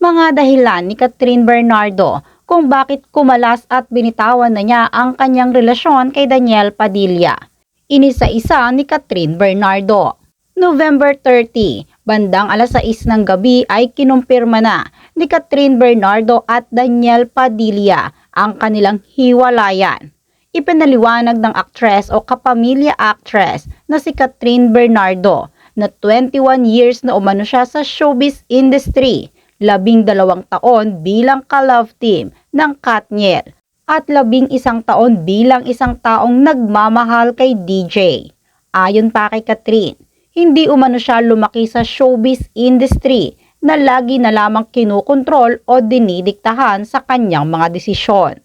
Mga dahilan ni Catherine Bernardo kung bakit kumalas at binitawan na niya ang kanyang relasyon kay Daniel Padilla. Inisa-isa ni Catherine Bernardo. November 30, bandang alas 6 ng gabi ay kinumpirma na ni Catherine Bernardo at Daniel Padilla ang kanilang hiwalayan. Ipinaliwanag ng aktres o kapamilya actress na si Catherine Bernardo na 21 years na umano siya sa showbiz industry, labing dalawang taon bilang ka-love team ng Katniel at labing isang taon bilang isang taong nagmamahal kay DJ. Ayon pa kay Catherine, hindi umano siya lumaki sa showbiz industry na lagi na lamang kinukontrol o dinidiktahan sa kanyang mga desisyon.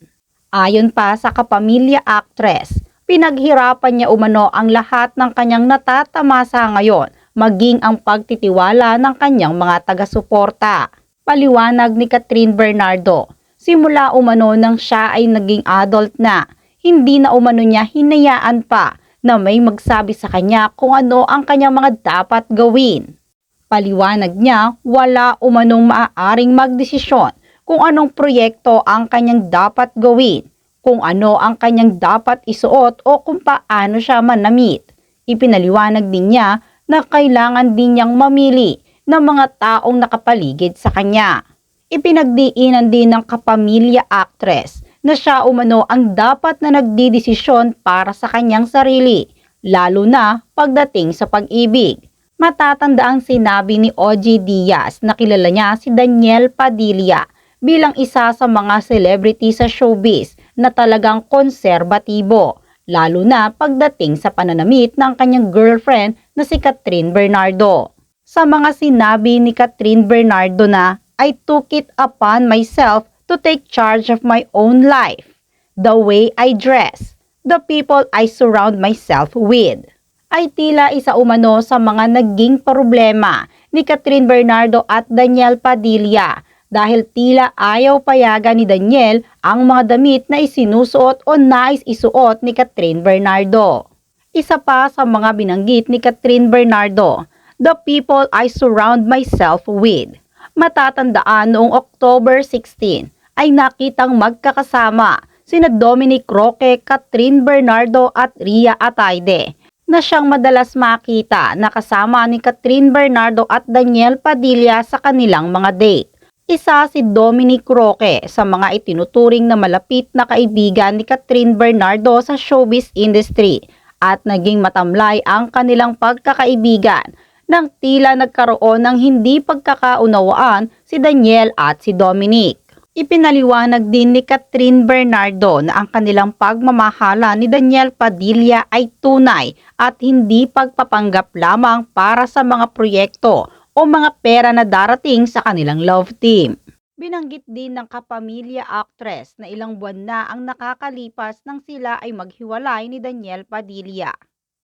Ayon pa sa kapamilya actress, pinaghirapan niya umano ang lahat ng kanyang natatamasa ngayon, maging ang pagtitiwala ng kanyang mga taga-suporta. Paliwanag ni Catherine Bernardo, simula umano nang siya ay naging adult na, hindi na umano niya hinayaan pa na may magsabi sa kanya kung ano ang kanyang mga dapat gawin. Paliwanag niya, wala umanong maaaring magdesisyon kung anong proyekto ang kanyang dapat gawin, kung ano ang kanyang dapat isuot o kung paano siya manamit. Ipinaliwanag din niya na kailangan din niyang mamili ng mga taong nakapaligid sa kanya. Ipinagdiinan din ng kapamilya actress na siya umano ang dapat na nagdidesisyon para sa kanyang sarili, lalo na pagdating sa pag-ibig. Matatanda ang sinabi ni OG Diaz na kilala niya si Daniel Padilla bilang isa sa mga celebrity sa showbiz na talagang konserbatibo, lalo na pagdating sa pananamit ng kanyang girlfriend na si Catherine Bernardo. Sa mga sinabi ni Catherine Bernardo na, I took it upon myself to take charge of my own life, the way I dress, the people I surround myself with ay tila isa umano sa mga naging problema ni Catherine Bernardo at Daniel Padilla dahil tila ayaw payagan ni Daniel ang mga damit na isinusuot o nais isuot ni Catherine Bernardo. Isa pa sa mga binanggit ni Catherine Bernardo, the people I surround myself with. Matatandaan noong October 16 ay nakitang magkakasama sina Dominic Roque, Catherine Bernardo at Ria Ataide na siyang madalas makita na kasama ni Catherine Bernardo at Daniel Padilla sa kanilang mga date. Isa si Dominic Roque sa mga itinuturing na malapit na kaibigan ni Catherine Bernardo sa showbiz industry at naging matamlay ang kanilang pagkakaibigan nang tila nagkaroon ng hindi pagkakaunawaan si Daniel at si Dominic. Ipinaliwanag din ni Catherine Bernardo na ang kanilang pagmamahala ni Daniel Padilla ay tunay at hindi pagpapanggap lamang para sa mga proyekto o mga pera na darating sa kanilang love team. Binanggit din ng kapamilya actress na ilang buwan na ang nakakalipas nang sila ay maghiwalay ni Daniel Padilla.